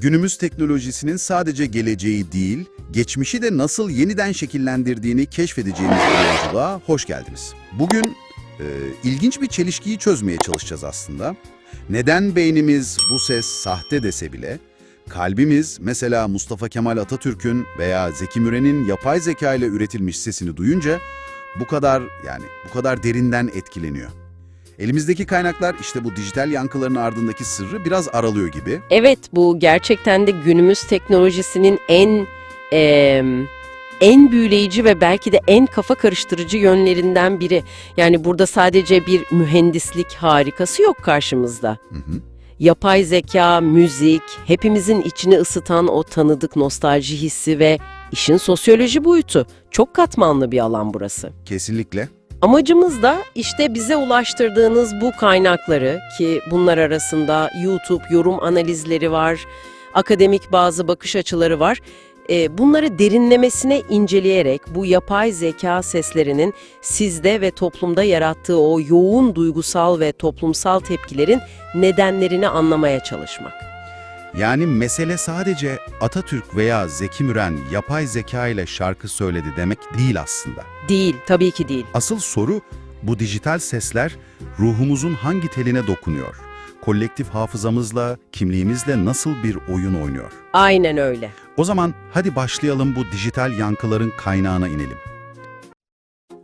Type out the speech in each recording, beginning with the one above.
günümüz teknolojisinin sadece geleceği değil, geçmişi de nasıl yeniden şekillendirdiğini keşfedeceğimiz bir yolculuğa hoş geldiniz. Bugün e, ilginç bir çelişkiyi çözmeye çalışacağız aslında. Neden beynimiz bu ses sahte dese bile, kalbimiz mesela Mustafa Kemal Atatürk'ün veya Zeki Müren'in yapay zeka ile üretilmiş sesini duyunca bu kadar yani bu kadar derinden etkileniyor. Elimizdeki kaynaklar işte bu dijital yankıların ardındaki sırrı biraz aralıyor gibi. Evet bu gerçekten de günümüz teknolojisinin en em, en büyüleyici ve belki de en kafa karıştırıcı yönlerinden biri. Yani burada sadece bir mühendislik harikası yok karşımızda. Hı hı. Yapay zeka, müzik, hepimizin içini ısıtan o tanıdık nostalji hissi ve işin sosyoloji boyutu. Çok katmanlı bir alan burası. Kesinlikle. Amacımız da işte bize ulaştırdığınız bu kaynakları ki bunlar arasında YouTube yorum analizleri var, akademik bazı bakış açıları var. E, bunları derinlemesine inceleyerek bu yapay zeka seslerinin sizde ve toplumda yarattığı o yoğun duygusal ve toplumsal tepkilerin nedenlerini anlamaya çalışmak. Yani mesele sadece Atatürk veya Zeki Müren yapay zeka ile şarkı söyledi demek değil aslında. Değil, tabii ki değil. Asıl soru bu dijital sesler ruhumuzun hangi teline dokunuyor? Kolektif hafızamızla, kimliğimizle nasıl bir oyun oynuyor? Aynen öyle. O zaman hadi başlayalım bu dijital yankıların kaynağına inelim.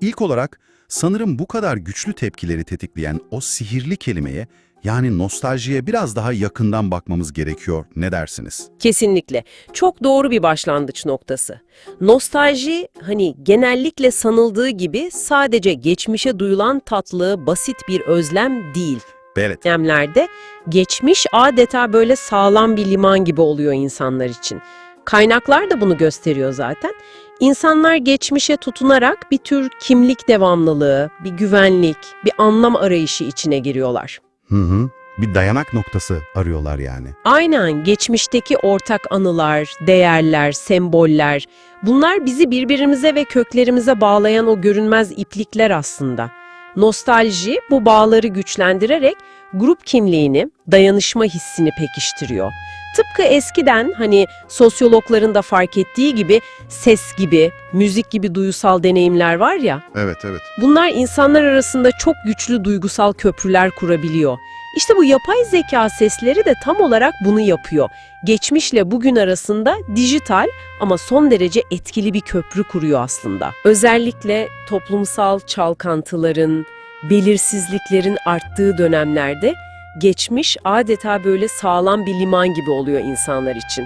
İlk olarak sanırım bu kadar güçlü tepkileri tetikleyen o sihirli kelimeye yani nostaljiye biraz daha yakından bakmamız gerekiyor. Ne dersiniz? Kesinlikle. Çok doğru bir başlangıç noktası. Nostalji hani genellikle sanıldığı gibi sadece geçmişe duyulan tatlı, basit bir özlem değil. Evet. Dönemlerde geçmiş adeta böyle sağlam bir liman gibi oluyor insanlar için. Kaynaklar da bunu gösteriyor zaten. İnsanlar geçmişe tutunarak bir tür kimlik devamlılığı, bir güvenlik, bir anlam arayışı içine giriyorlar. Hı hı. Bir dayanak noktası arıyorlar yani. Aynen geçmişteki ortak anılar, değerler, semboller bunlar bizi birbirimize ve köklerimize bağlayan o görünmez iplikler aslında. Nostalji bu bağları güçlendirerek grup kimliğini, dayanışma hissini pekiştiriyor. Tıpkı eskiden hani sosyologların da fark ettiği gibi ses gibi, müzik gibi duysal deneyimler var ya, Evet, evet. Bunlar insanlar arasında çok güçlü duygusal köprüler kurabiliyor. İşte bu yapay zeka sesleri de tam olarak bunu yapıyor. Geçmişle bugün arasında dijital ama son derece etkili bir köprü kuruyor aslında. Özellikle toplumsal çalkantıların, belirsizliklerin arttığı dönemlerde geçmiş adeta böyle sağlam bir liman gibi oluyor insanlar için.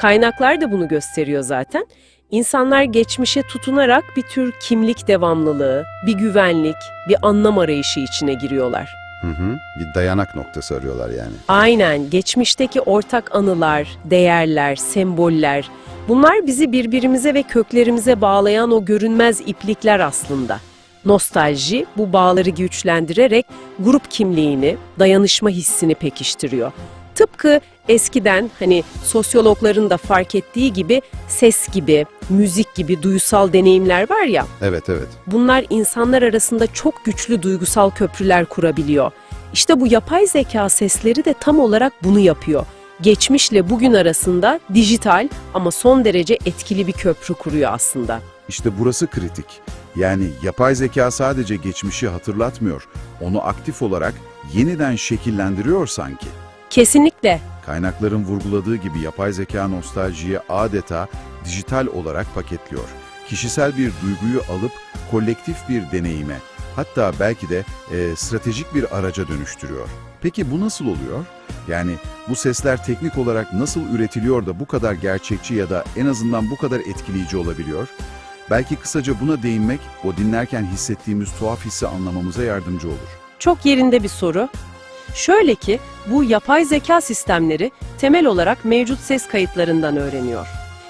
Kaynaklar da bunu gösteriyor zaten. İnsanlar geçmişe tutunarak bir tür kimlik devamlılığı, bir güvenlik, bir anlam arayışı içine giriyorlar. Hı hı. Bir dayanak noktası arıyorlar yani. Aynen, geçmişteki ortak anılar, değerler, semboller, bunlar bizi birbirimize ve köklerimize bağlayan o görünmez iplikler aslında. Nostalji bu bağları güçlendirerek grup kimliğini, dayanışma hissini pekiştiriyor. Tıpkı eskiden hani sosyologların da fark ettiği gibi ses gibi, müzik gibi duysal deneyimler var ya, Evet, evet. bunlar insanlar arasında çok güçlü duygusal köprüler kurabiliyor. İşte bu yapay zeka sesleri de tam olarak bunu yapıyor. Geçmişle bugün arasında dijital ama son derece etkili bir köprü kuruyor aslında. İşte burası kritik. Yani yapay zeka sadece geçmişi hatırlatmıyor, onu aktif olarak yeniden şekillendiriyor sanki. Kesinlikle. Kaynakların vurguladığı gibi yapay zeka nostaljiyi adeta dijital olarak paketliyor. Kişisel bir duyguyu alıp kolektif bir deneyime, hatta belki de e, stratejik bir araca dönüştürüyor. Peki bu nasıl oluyor? Yani bu sesler teknik olarak nasıl üretiliyor da bu kadar gerçekçi ya da en azından bu kadar etkileyici olabiliyor? Belki kısaca buna değinmek, o dinlerken hissettiğimiz tuhaf hissi anlamamıza yardımcı olur. Çok yerinde bir soru. Şöyle ki, bu yapay zeka sistemleri temel olarak mevcut ses kayıtlarından öğreniyor.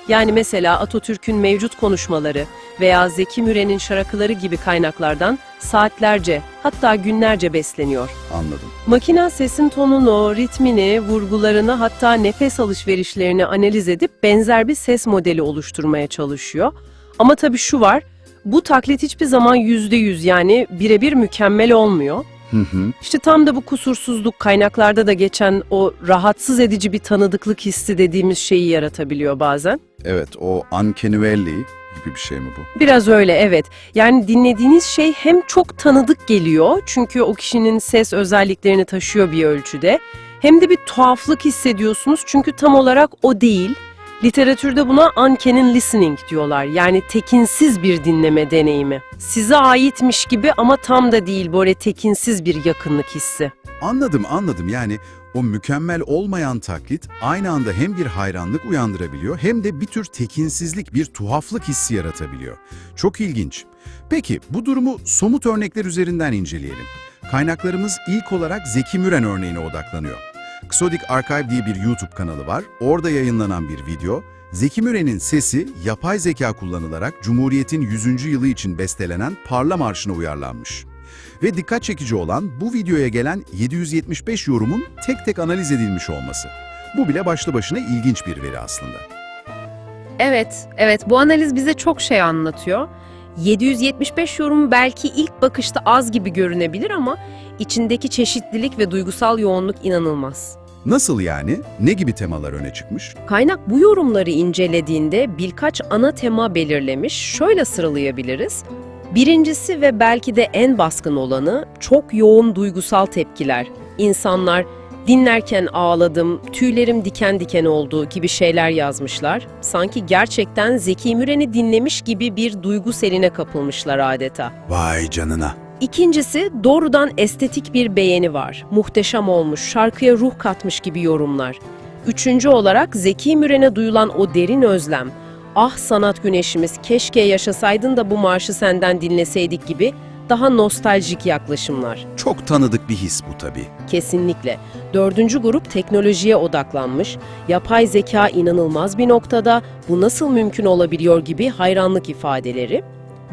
Yani mesela Atatürk'ün mevcut konuşmaları veya Zeki Müren'in şarkıları gibi kaynaklardan saatlerce hatta günlerce besleniyor. Anladım. Makina sesin tonunu, ritmini, vurgularını hatta nefes alışverişlerini analiz edip benzer bir ses modeli oluşturmaya çalışıyor. Ama tabii şu var, bu taklit hiçbir zaman yüzde yüz yani birebir mükemmel olmuyor. Hı hı. İşte tam da bu kusursuzluk kaynaklarda da geçen o rahatsız edici bir tanıdıklık hissi dediğimiz şeyi yaratabiliyor bazen. Evet, o uncanny gibi bir şey mi bu? Biraz öyle evet. Yani dinlediğiniz şey hem çok tanıdık geliyor çünkü o kişinin ses özelliklerini taşıyor bir ölçüde. Hem de bir tuhaflık hissediyorsunuz çünkü tam olarak o değil. Literatürde buna uncanny listening diyorlar. Yani tekinsiz bir dinleme deneyimi. Size aitmiş gibi ama tam da değil böyle tekinsiz bir yakınlık hissi. Anladım, anladım. Yani o mükemmel olmayan taklit aynı anda hem bir hayranlık uyandırabiliyor hem de bir tür tekinsizlik, bir tuhaflık hissi yaratabiliyor. Çok ilginç. Peki bu durumu somut örnekler üzerinden inceleyelim. Kaynaklarımız ilk olarak Zeki Müren örneğine odaklanıyor. Xodic Archive diye bir YouTube kanalı var. Orada yayınlanan bir video, Zeki Müren'in sesi yapay zeka kullanılarak Cumhuriyet'in 100. yılı için bestelenen Parla Marşı'na uyarlanmış. Ve dikkat çekici olan bu videoya gelen 775 yorumun tek tek analiz edilmiş olması. Bu bile başlı başına ilginç bir veri aslında. Evet, evet bu analiz bize çok şey anlatıyor. 775 yorum belki ilk bakışta az gibi görünebilir ama içindeki çeşitlilik ve duygusal yoğunluk inanılmaz. Nasıl yani? Ne gibi temalar öne çıkmış? Kaynak bu yorumları incelediğinde birkaç ana tema belirlemiş. Şöyle sıralayabiliriz. Birincisi ve belki de en baskın olanı çok yoğun duygusal tepkiler. İnsanlar dinlerken ağladım, tüylerim diken diken oldu gibi şeyler yazmışlar. Sanki gerçekten Zeki Müren'i dinlemiş gibi bir duygu seline kapılmışlar adeta. Vay canına. İkincisi doğrudan estetik bir beğeni var. Muhteşem olmuş, şarkıya ruh katmış gibi yorumlar. Üçüncü olarak Zeki Müren'e duyulan o derin özlem. Ah sanat güneşimiz keşke yaşasaydın da bu marşı senden dinleseydik gibi daha nostaljik yaklaşımlar. Çok tanıdık bir his bu tabii. Kesinlikle. Dördüncü grup teknolojiye odaklanmış. Yapay zeka inanılmaz bir noktada, bu nasıl mümkün olabiliyor gibi hayranlık ifadeleri.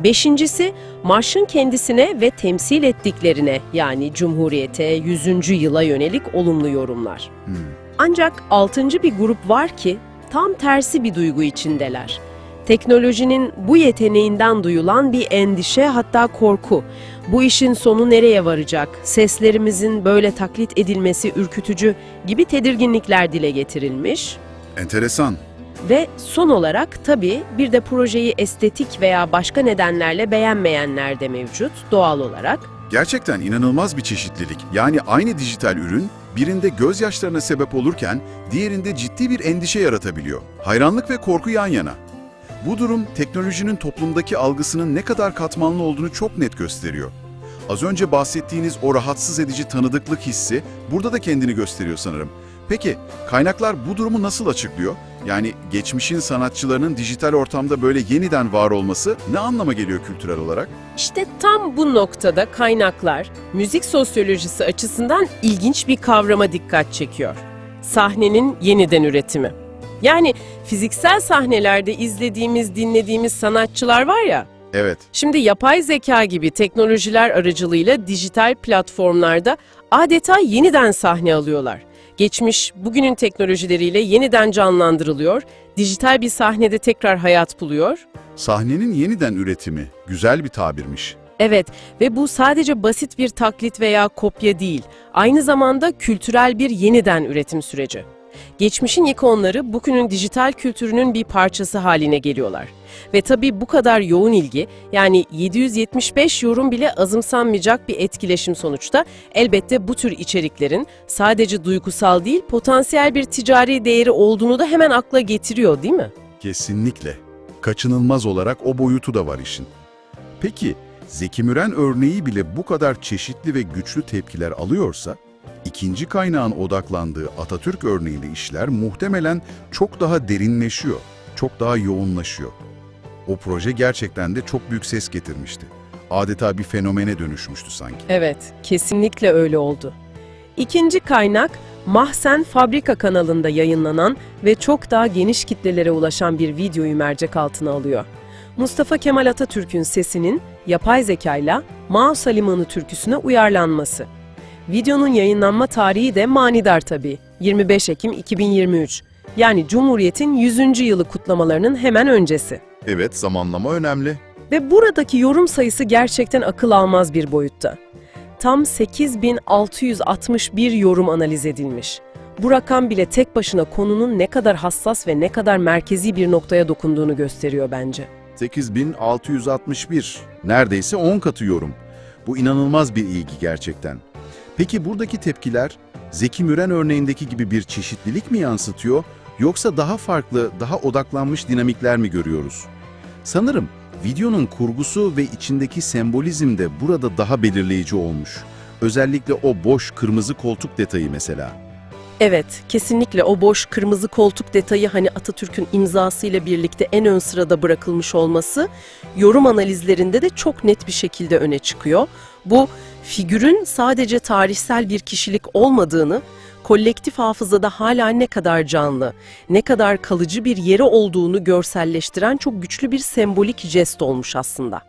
Beşincisi, marşın kendisine ve temsil ettiklerine yani Cumhuriyete 100. yıla yönelik olumlu yorumlar. Hmm. Ancak altıncı bir grup var ki tam tersi bir duygu içindeler. Teknolojinin bu yeteneğinden duyulan bir endişe hatta korku. Bu işin sonu nereye varacak? Seslerimizin böyle taklit edilmesi ürkütücü gibi tedirginlikler dile getirilmiş. Enteresan. Ve son olarak tabii bir de projeyi estetik veya başka nedenlerle beğenmeyenler de mevcut doğal olarak. Gerçekten inanılmaz bir çeşitlilik. Yani aynı dijital ürün birinde gözyaşlarına sebep olurken diğerinde ciddi bir endişe yaratabiliyor. Hayranlık ve korku yan yana. Bu durum teknolojinin toplumdaki algısının ne kadar katmanlı olduğunu çok net gösteriyor. Az önce bahsettiğiniz o rahatsız edici tanıdıklık hissi burada da kendini gösteriyor sanırım. Peki kaynaklar bu durumu nasıl açıklıyor? Yani geçmişin sanatçılarının dijital ortamda böyle yeniden var olması ne anlama geliyor kültürel olarak? İşte tam bu noktada kaynaklar müzik sosyolojisi açısından ilginç bir kavrama dikkat çekiyor. Sahnenin yeniden üretimi. Yani fiziksel sahnelerde izlediğimiz, dinlediğimiz sanatçılar var ya, Evet. şimdi yapay zeka gibi teknolojiler aracılığıyla dijital platformlarda adeta yeniden sahne alıyorlar. Geçmiş, bugünün teknolojileriyle yeniden canlandırılıyor, dijital bir sahnede tekrar hayat buluyor. Sahnenin yeniden üretimi. Güzel bir tabirmiş. Evet ve bu sadece basit bir taklit veya kopya değil, aynı zamanda kültürel bir yeniden üretim süreci. Geçmişin ikonları bugünün dijital kültürünün bir parçası haline geliyorlar. Ve tabii bu kadar yoğun ilgi, yani 775 yorum bile azımsanmayacak bir etkileşim sonuçta elbette bu tür içeriklerin sadece duygusal değil, potansiyel bir ticari değeri olduğunu da hemen akla getiriyor değil mi? Kesinlikle. Kaçınılmaz olarak o boyutu da var işin. Peki, Zeki Müren örneği bile bu kadar çeşitli ve güçlü tepkiler alıyorsa, ikinci kaynağın odaklandığı Atatürk örneğiyle işler muhtemelen çok daha derinleşiyor, çok daha yoğunlaşıyor. O proje gerçekten de çok büyük ses getirmişti. Adeta bir fenomene dönüşmüştü sanki. Evet, kesinlikle öyle oldu. İkinci kaynak, Mahsen Fabrika kanalında yayınlanan ve çok daha geniş kitlelere ulaşan bir videoyu mercek altına alıyor. Mustafa Kemal Atatürk'ün sesinin yapay zekayla Maus Limanı türküsüne uyarlanması. Videonun yayınlanma tarihi de manidar tabii. 25 Ekim 2023. Yani Cumhuriyet'in 100. yılı kutlamalarının hemen öncesi. Evet, zamanlama önemli. Ve buradaki yorum sayısı gerçekten akıl almaz bir boyutta. Tam 8661 yorum analiz edilmiş. Bu rakam bile tek başına konunun ne kadar hassas ve ne kadar merkezi bir noktaya dokunduğunu gösteriyor bence. 8661. Neredeyse 10 katı yorum. Bu inanılmaz bir ilgi gerçekten. Peki buradaki tepkiler Zeki Müren örneğindeki gibi bir çeşitlilik mi yansıtıyor yoksa daha farklı, daha odaklanmış dinamikler mi görüyoruz? Sanırım videonun kurgusu ve içindeki sembolizm de burada daha belirleyici olmuş. Özellikle o boş kırmızı koltuk detayı mesela. Evet, kesinlikle o boş kırmızı koltuk detayı hani Atatürk'ün imzasıyla birlikte en ön sırada bırakılmış olması yorum analizlerinde de çok net bir şekilde öne çıkıyor. Bu figürün sadece tarihsel bir kişilik olmadığını, kolektif hafızada hala ne kadar canlı, ne kadar kalıcı bir yeri olduğunu görselleştiren çok güçlü bir sembolik jest olmuş aslında.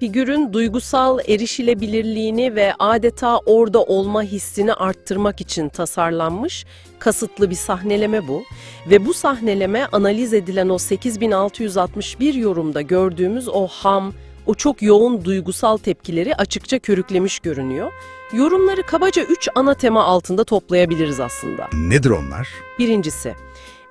Figürün duygusal erişilebilirliğini ve adeta orada olma hissini arttırmak için tasarlanmış kasıtlı bir sahneleme bu. Ve bu sahneleme analiz edilen o 8661 yorumda gördüğümüz o ham, o çok yoğun duygusal tepkileri açıkça körüklemiş görünüyor. Yorumları kabaca 3 ana tema altında toplayabiliriz aslında. Nedir onlar? Birincisi,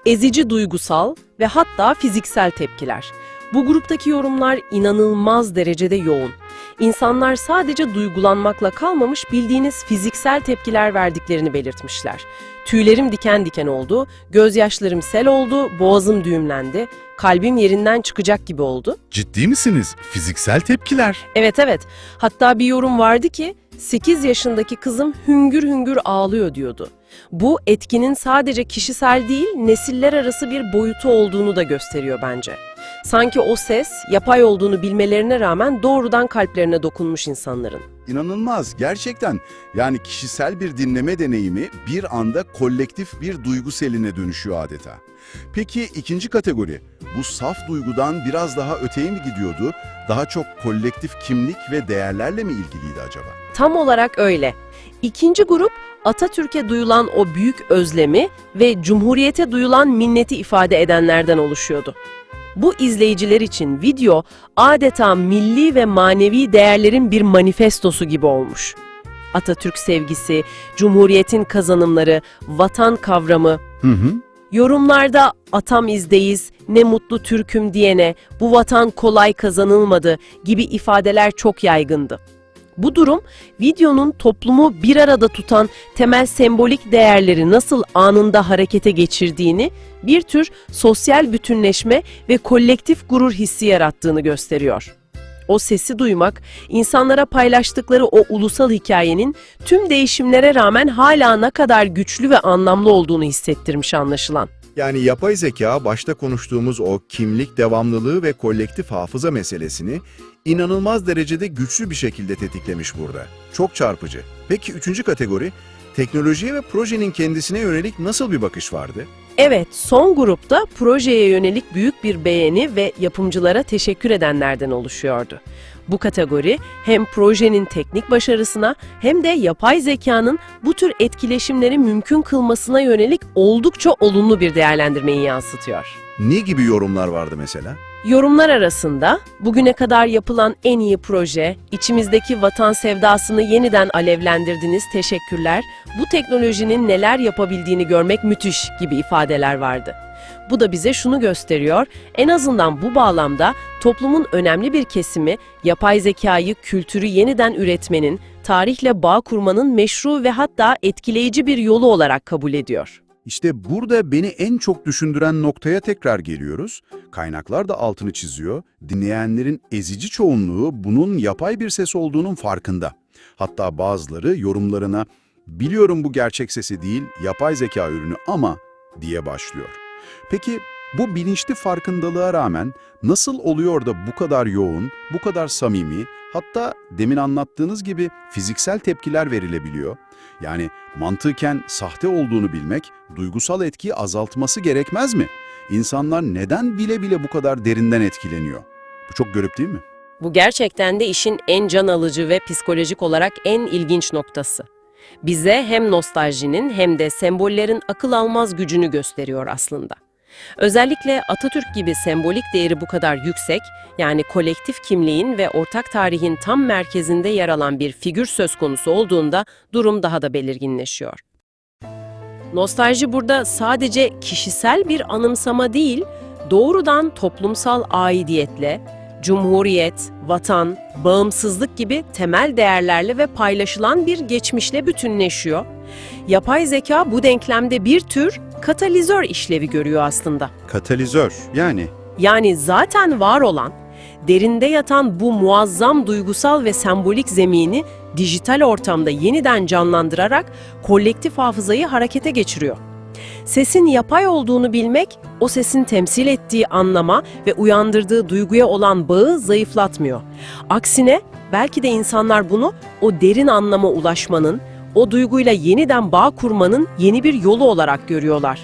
ezici duygusal ve hatta fiziksel tepkiler. Bu gruptaki yorumlar inanılmaz derecede yoğun. İnsanlar sadece duygulanmakla kalmamış bildiğiniz fiziksel tepkiler verdiklerini belirtmişler. Tüylerim diken diken oldu, gözyaşlarım sel oldu, boğazım düğümlendi, kalbim yerinden çıkacak gibi oldu. Ciddi misiniz? Fiziksel tepkiler. Evet evet. Hatta bir yorum vardı ki 8 yaşındaki kızım hüngür hüngür ağlıyor diyordu. Bu etkinin sadece kişisel değil, nesiller arası bir boyutu olduğunu da gösteriyor bence. Sanki o ses yapay olduğunu bilmelerine rağmen doğrudan kalplerine dokunmuş insanların. İnanılmaz gerçekten. Yani kişisel bir dinleme deneyimi bir anda kolektif bir duygu seline dönüşüyor adeta. Peki ikinci kategori, bu saf duygudan biraz daha öteye mi gidiyordu? Daha çok kolektif kimlik ve değerlerle mi ilgiliydi acaba? Tam olarak öyle. İkinci grup Atatürk'e duyulan o büyük özlemi ve Cumhuriyete duyulan minneti ifade edenlerden oluşuyordu. Bu izleyiciler için video adeta milli ve manevi değerlerin bir manifestosu gibi olmuş. Atatürk sevgisi, Cumhuriyet'in kazanımları, vatan kavramı, Hı hı. Yorumlarda atam izdeyiz, ne mutlu Türk'üm diyene, bu vatan kolay kazanılmadı gibi ifadeler çok yaygındı. Bu durum videonun toplumu bir arada tutan temel sembolik değerleri nasıl anında harekete geçirdiğini, bir tür sosyal bütünleşme ve kolektif gurur hissi yarattığını gösteriyor. O sesi duymak, insanlara paylaştıkları o ulusal hikayenin tüm değişimlere rağmen hala ne kadar güçlü ve anlamlı olduğunu hissettirmiş anlaşılan. Yani yapay zeka başta konuştuğumuz o kimlik devamlılığı ve kolektif hafıza meselesini inanılmaz derecede güçlü bir şekilde tetiklemiş burada. Çok çarpıcı. Peki üçüncü kategori, teknolojiye ve projenin kendisine yönelik nasıl bir bakış vardı? Evet, son grupta projeye yönelik büyük bir beğeni ve yapımcılara teşekkür edenlerden oluşuyordu. Bu kategori hem projenin teknik başarısına hem de yapay zekanın bu tür etkileşimleri mümkün kılmasına yönelik oldukça olumlu bir değerlendirmeyi yansıtıyor. Ne gibi yorumlar vardı mesela? Yorumlar arasında bugüne kadar yapılan en iyi proje, içimizdeki vatan sevdasını yeniden alevlendirdiniz, teşekkürler, bu teknolojinin neler yapabildiğini görmek müthiş gibi ifadeler vardı. Bu da bize şunu gösteriyor, en azından bu bağlamda toplumun önemli bir kesimi yapay zekayı, kültürü yeniden üretmenin, tarihle bağ kurmanın meşru ve hatta etkileyici bir yolu olarak kabul ediyor. İşte burada beni en çok düşündüren noktaya tekrar geliyoruz. Kaynaklar da altını çiziyor. Dinleyenlerin ezici çoğunluğu bunun yapay bir ses olduğunun farkında. Hatta bazıları yorumlarına biliyorum bu gerçek sesi değil, yapay zeka ürünü ama diye başlıyor. Peki bu bilinçli farkındalığa rağmen nasıl oluyor da bu kadar yoğun, bu kadar samimi, hatta demin anlattığınız gibi fiziksel tepkiler verilebiliyor? Yani mantıken sahte olduğunu bilmek, duygusal etkiyi azaltması gerekmez mi? İnsanlar neden bile bile bu kadar derinden etkileniyor? Bu çok garip değil mi? Bu gerçekten de işin en can alıcı ve psikolojik olarak en ilginç noktası. Bize hem nostaljinin hem de sembollerin akıl almaz gücünü gösteriyor aslında. Özellikle Atatürk gibi sembolik değeri bu kadar yüksek, yani kolektif kimliğin ve ortak tarihin tam merkezinde yer alan bir figür söz konusu olduğunda durum daha da belirginleşiyor. Nostalji burada sadece kişisel bir anımsama değil, doğrudan toplumsal aidiyetle, cumhuriyet, vatan, bağımsızlık gibi temel değerlerle ve paylaşılan bir geçmişle bütünleşiyor. Yapay zeka bu denklemde bir tür katalizör işlevi görüyor aslında. Katalizör yani Yani zaten var olan, derinde yatan bu muazzam duygusal ve sembolik zemini dijital ortamda yeniden canlandırarak kolektif hafızayı harekete geçiriyor. Sesin yapay olduğunu bilmek, o sesin temsil ettiği anlama ve uyandırdığı duyguya olan bağı zayıflatmıyor. Aksine belki de insanlar bunu o derin anlama ulaşmanın, o duyguyla yeniden bağ kurmanın yeni bir yolu olarak görüyorlar.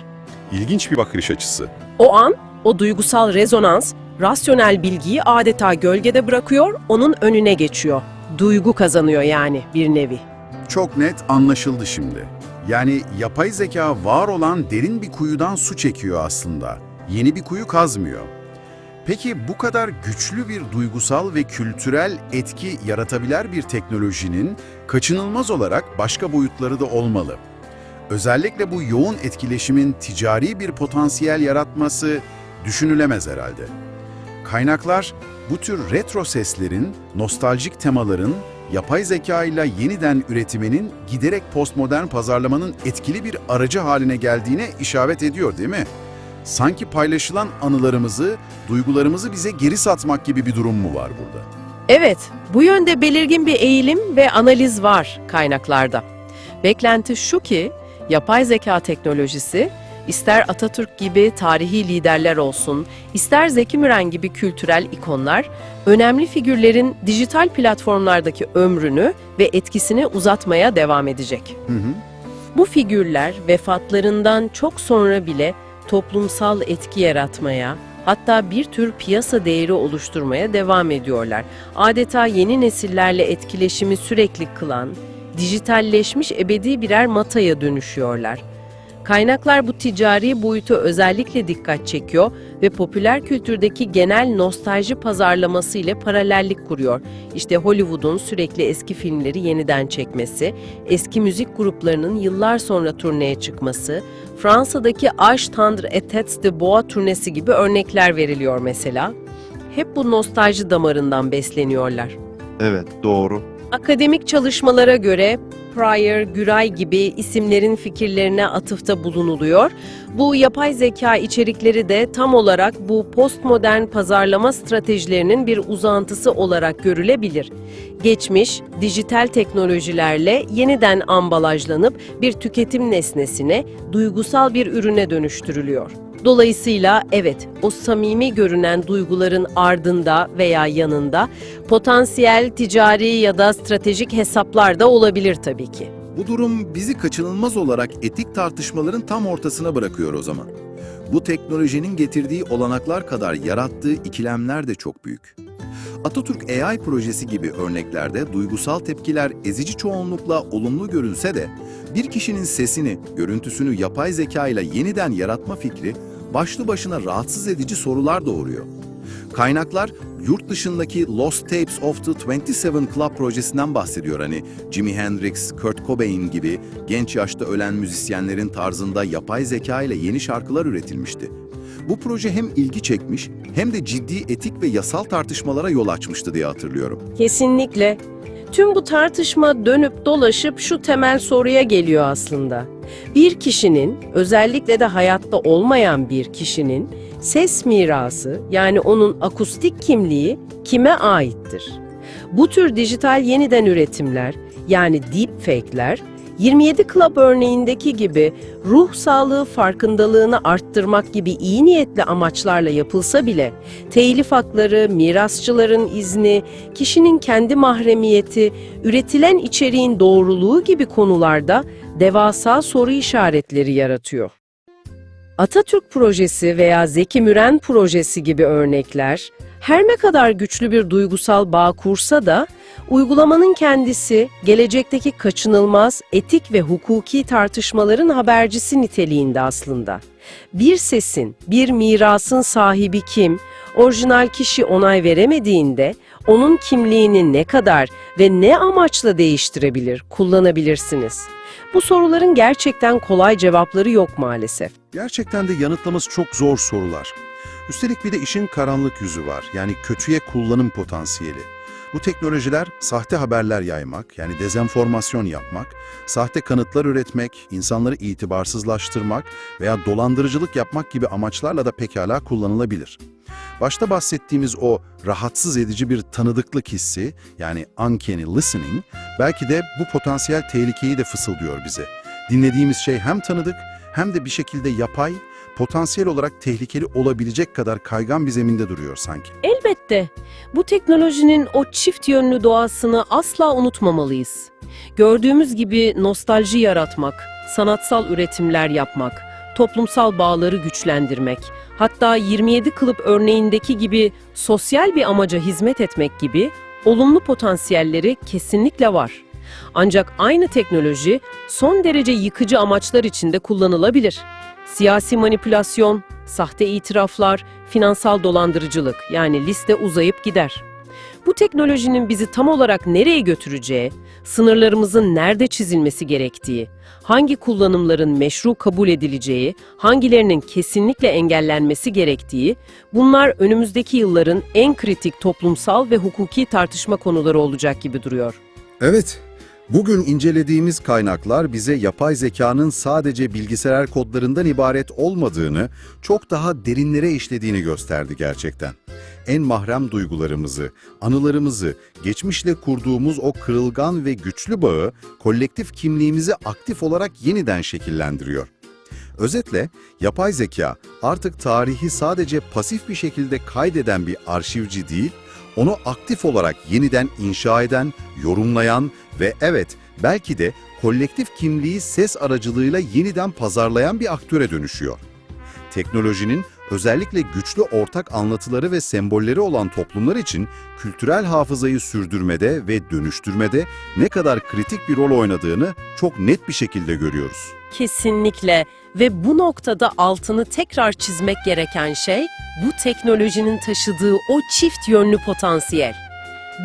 ilginç bir bakış açısı. O an, o duygusal rezonans, rasyonel bilgiyi adeta gölgede bırakıyor, onun önüne geçiyor. Duygu kazanıyor yani bir nevi. Çok net anlaşıldı şimdi. Yani yapay zeka var olan derin bir kuyudan su çekiyor aslında. Yeni bir kuyu kazmıyor. Peki bu kadar güçlü bir duygusal ve kültürel etki yaratabilen bir teknolojinin kaçınılmaz olarak başka boyutları da olmalı. Özellikle bu yoğun etkileşimin ticari bir potansiyel yaratması düşünülemez herhalde. Kaynaklar bu tür retro seslerin, nostaljik temaların, yapay zeka ile yeniden üretiminin giderek postmodern pazarlamanın etkili bir aracı haline geldiğine işaret ediyor değil mi? Sanki paylaşılan anılarımızı, duygularımızı bize geri satmak gibi bir durum mu var burada? Evet, bu yönde belirgin bir eğilim ve analiz var kaynaklarda. Beklenti şu ki, yapay zeka teknolojisi, ister Atatürk gibi tarihi liderler olsun, ister Zeki Müren gibi kültürel ikonlar, önemli figürlerin dijital platformlardaki ömrünü ve etkisini uzatmaya devam edecek. Hı hı. Bu figürler vefatlarından çok sonra bile toplumsal etki yaratmaya, hatta bir tür piyasa değeri oluşturmaya devam ediyorlar. Adeta yeni nesillerle etkileşimi sürekli kılan, dijitalleşmiş ebedi birer mataya dönüşüyorlar. Kaynaklar bu ticari boyutu özellikle dikkat çekiyor ve popüler kültürdeki genel nostalji pazarlaması ile paralellik kuruyor. İşte Hollywood'un sürekli eski filmleri yeniden çekmesi, eski müzik gruplarının yıllar sonra turneye çıkması, Fransa'daki Aş Tendre et Têtes de Bois turnesi gibi örnekler veriliyor mesela. Hep bu nostalji damarından besleniyorlar. Evet, doğru. Akademik çalışmalara göre Pryor, Güray gibi isimlerin fikirlerine atıfta bulunuluyor. Bu yapay zeka içerikleri de tam olarak bu postmodern pazarlama stratejilerinin bir uzantısı olarak görülebilir. Geçmiş, dijital teknolojilerle yeniden ambalajlanıp bir tüketim nesnesine, duygusal bir ürüne dönüştürülüyor. Dolayısıyla evet, o samimi görünen duyguların ardında veya yanında potansiyel ticari ya da stratejik hesaplar da olabilir tabii ki. Bu durum bizi kaçınılmaz olarak etik tartışmaların tam ortasına bırakıyor o zaman. Bu teknolojinin getirdiği olanaklar kadar yarattığı ikilemler de çok büyük. Atatürk AI projesi gibi örneklerde duygusal tepkiler ezici çoğunlukla olumlu görünse de bir kişinin sesini, görüntüsünü yapay zeka ile yeniden yaratma fikri başlı başına rahatsız edici sorular doğuruyor. Kaynaklar yurt dışındaki Lost Tapes of the 27 Club projesinden bahsediyor hani Jimi Hendrix, Kurt Cobain gibi genç yaşta ölen müzisyenlerin tarzında yapay zeka ile yeni şarkılar üretilmişti. Bu proje hem ilgi çekmiş hem de ciddi etik ve yasal tartışmalara yol açmıştı diye hatırlıyorum. Kesinlikle. Tüm bu tartışma dönüp dolaşıp şu temel soruya geliyor aslında. Bir kişinin, özellikle de hayatta olmayan bir kişinin ses mirası yani onun akustik kimliği kime aittir? Bu tür dijital yeniden üretimler yani deepfake'ler 27 Club örneğindeki gibi ruh sağlığı farkındalığını arttırmak gibi iyi niyetli amaçlarla yapılsa bile telif hakları, mirasçıların izni, kişinin kendi mahremiyeti, üretilen içeriğin doğruluğu gibi konularda devasa soru işaretleri yaratıyor. Atatürk projesi veya Zeki Müren projesi gibi örnekler Her ne kadar güçlü bir duygusal bağ kursa da uygulamanın kendisi gelecekteki kaçınılmaz etik ve hukuki tartışmaların habercisi niteliğinde aslında. Bir sesin, bir mirasın sahibi kim, orijinal kişi onay veremediğinde onun kimliğini ne kadar ve ne amaçla değiştirebilir, kullanabilirsiniz? Bu soruların gerçekten kolay cevapları yok maalesef. Gerçekten de yanıtlaması çok zor sorular. Üstelik bir de işin karanlık yüzü var. Yani kötüye kullanım potansiyeli. Bu teknolojiler sahte haberler yaymak, yani dezenformasyon yapmak, sahte kanıtlar üretmek, insanları itibarsızlaştırmak veya dolandırıcılık yapmak gibi amaçlarla da pekala kullanılabilir. Başta bahsettiğimiz o rahatsız edici bir tanıdıklık hissi, yani uncanny listening, belki de bu potansiyel tehlikeyi de fısıldıyor bize. Dinlediğimiz şey hem tanıdık hem de bir şekilde yapay, potansiyel olarak tehlikeli olabilecek kadar kaygan bir zeminde duruyor sanki. Elbette. Bu teknolojinin o çift yönlü doğasını asla unutmamalıyız. Gördüğümüz gibi nostalji yaratmak, sanatsal üretimler yapmak, toplumsal bağları güçlendirmek, hatta 27 kılıp örneğindeki gibi sosyal bir amaca hizmet etmek gibi olumlu potansiyelleri kesinlikle var. Ancak aynı teknoloji son derece yıkıcı amaçlar için de kullanılabilir. Siyasi manipülasyon, sahte itiraflar, finansal dolandırıcılık yani liste uzayıp gider. Bu teknolojinin bizi tam olarak nereye götüreceği, sınırlarımızın nerede çizilmesi gerektiği, hangi kullanımların meşru kabul edileceği, hangilerinin kesinlikle engellenmesi gerektiği, bunlar önümüzdeki yılların en kritik toplumsal ve hukuki tartışma konuları olacak gibi duruyor. Evet, bugün incelediğimiz kaynaklar bize yapay zekanın sadece bilgisayar kodlarından ibaret olmadığını, çok daha derinlere işlediğini gösterdi gerçekten. En mahrem duygularımızı, anılarımızı, geçmişle kurduğumuz o kırılgan ve güçlü bağı, kolektif kimliğimizi aktif olarak yeniden şekillendiriyor. Özetle, yapay zeka artık tarihi sadece pasif bir şekilde kaydeden bir arşivci değil, onu aktif olarak yeniden inşa eden, yorumlayan ve evet belki de kolektif kimliği ses aracılığıyla yeniden pazarlayan bir aktöre dönüşüyor. Teknolojinin özellikle güçlü ortak anlatıları ve sembolleri olan toplumlar için kültürel hafızayı sürdürmede ve dönüştürmede ne kadar kritik bir rol oynadığını çok net bir şekilde görüyoruz. Kesinlikle ve bu noktada altını tekrar çizmek gereken şey bu teknolojinin taşıdığı o çift yönlü potansiyel.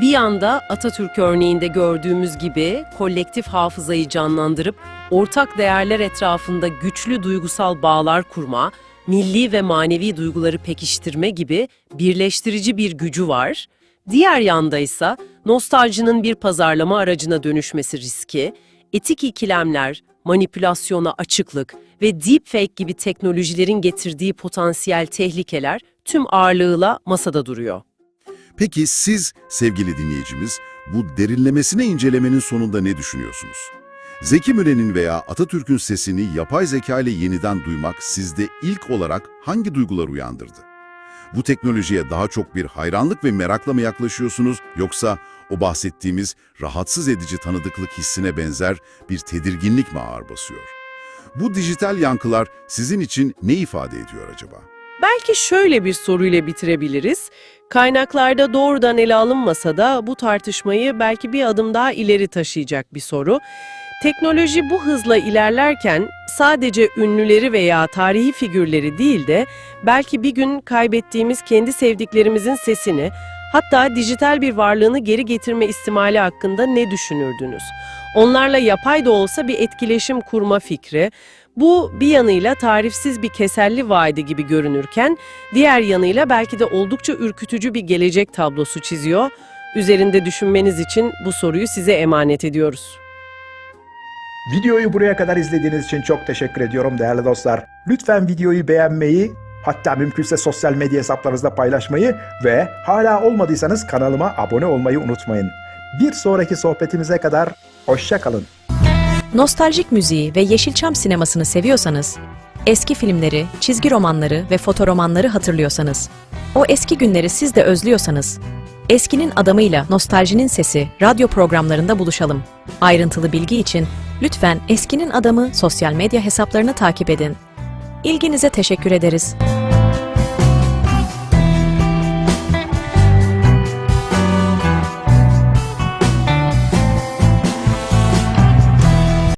Bir yanda Atatürk örneğinde gördüğümüz gibi kolektif hafızayı canlandırıp ortak değerler etrafında güçlü duygusal bağlar kurma, milli ve manevi duyguları pekiştirme gibi birleştirici bir gücü var. Diğer yanda ise nostaljinin bir pazarlama aracına dönüşmesi riski, etik ikilemler, manipülasyona açıklık ve deepfake gibi teknolojilerin getirdiği potansiyel tehlikeler tüm ağırlığıyla masada duruyor. Peki siz sevgili dinleyicimiz bu derinlemesine incelemenin sonunda ne düşünüyorsunuz? Zeki Müren'in veya Atatürk'ün sesini yapay zeka ile yeniden duymak sizde ilk olarak hangi duygular uyandırdı? Bu teknolojiye daha çok bir hayranlık ve merakla mı yaklaşıyorsunuz yoksa o bahsettiğimiz rahatsız edici tanıdıklık hissine benzer bir tedirginlik mi ağır basıyor? Bu dijital yankılar sizin için ne ifade ediyor acaba? Belki şöyle bir soruyla bitirebiliriz. Kaynaklarda doğrudan ele alınmasa da bu tartışmayı belki bir adım daha ileri taşıyacak bir soru. Teknoloji bu hızla ilerlerken sadece ünlüleri veya tarihi figürleri değil de belki bir gün kaybettiğimiz kendi sevdiklerimizin sesini, hatta dijital bir varlığını geri getirme ihtimali hakkında ne düşünürdünüz? Onlarla yapay da olsa bir etkileşim kurma fikri, bu bir yanıyla tarifsiz bir keselli vaadi gibi görünürken, diğer yanıyla belki de oldukça ürkütücü bir gelecek tablosu çiziyor. Üzerinde düşünmeniz için bu soruyu size emanet ediyoruz. Videoyu buraya kadar izlediğiniz için çok teşekkür ediyorum değerli dostlar. Lütfen videoyu beğenmeyi, hatta mümkünse sosyal medya hesaplarınızda paylaşmayı ve hala olmadıysanız kanalıma abone olmayı unutmayın. Bir sonraki sohbetimize kadar hoşça kalın. Nostaljik müziği ve Yeşilçam sinemasını seviyorsanız, eski filmleri, çizgi romanları ve fotoromanları hatırlıyorsanız, o eski günleri siz de özlüyorsanız, Eskinin adamıyla nostaljinin sesi radyo programlarında buluşalım. Ayrıntılı bilgi için lütfen Eskinin Adamı sosyal medya hesaplarını takip edin. İlginize teşekkür ederiz.